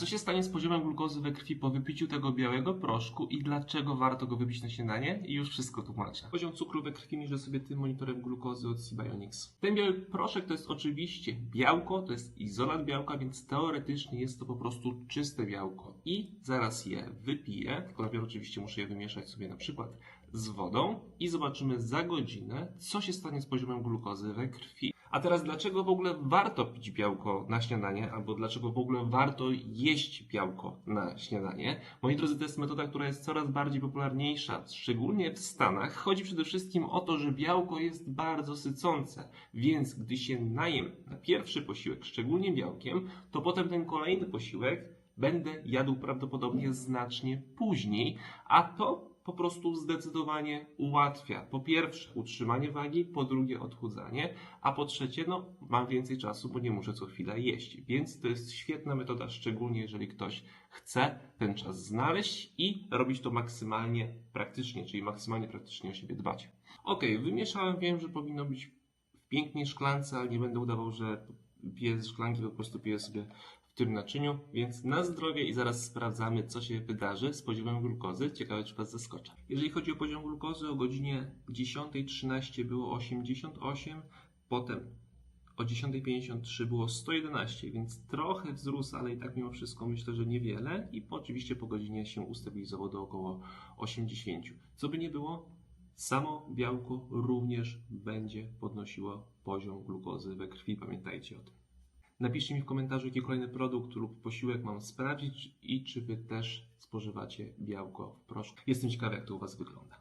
co się stanie z poziomem glukozy we krwi po wypiciu tego białego proszku i dlaczego warto go wypić na śniadanie? I już wszystko tłumaczę. Poziom cukru we krwi mierzę sobie tym monitorem glukozy od Cbionics. Ten biały proszek to jest oczywiście białko, to jest izolat białka, więc teoretycznie jest to po prostu czyste białko. I zaraz je wypiję, tylko najpierw oczywiście muszę je wymieszać sobie na przykład z wodą i zobaczymy za godzinę, co się stanie z poziomem glukozy we krwi. A teraz dlaczego w ogóle warto pić białko na śniadanie, albo dlaczego w ogóle warto jeść białko na śniadanie? Moi drodzy, to jest metoda, która jest coraz bardziej popularniejsza, szczególnie w Stanach. Chodzi przede wszystkim o to, że białko jest bardzo sycące, więc gdy się najem na pierwszy posiłek, szczególnie białkiem, to potem ten kolejny posiłek będę jadł prawdopodobnie znacznie później, a to po prostu zdecydowanie ułatwia. Po pierwsze, utrzymanie wagi, po drugie, odchudzanie, a po trzecie, no, mam więcej czasu, bo nie muszę co chwila jeść. Więc to jest świetna metoda, szczególnie jeżeli ktoś chce ten czas znaleźć i robić to maksymalnie praktycznie, czyli maksymalnie praktycznie o siebie dbać. Ok, wymieszałem, wiem, że powinno być w pięknej szklance, ale nie będę udawał, że piję z szklanki, po prostu piję sobie w tym naczyniu, więc na zdrowie i zaraz sprawdzamy, co się wydarzy z poziomem glukozy. Ciekawe, czy Was zaskoczę. Jeżeli chodzi o poziom glukozy, o godzinie 10.13 było 88, potem o 10.53 było 111, więc trochę wzrósł, ale i tak mimo wszystko myślę, że niewiele i oczywiście po godzinie się ustabilizował do około 80. Co by nie było, samo białko również będzie podnosiło poziom glukozy we krwi, pamiętajcie o tym. Napiszcie mi w komentarzu, jaki kolejny produkt lub posiłek mam sprawdzić i czy Wy też spożywacie białko w proszku. Jestem ciekawy, jak to u Was wygląda.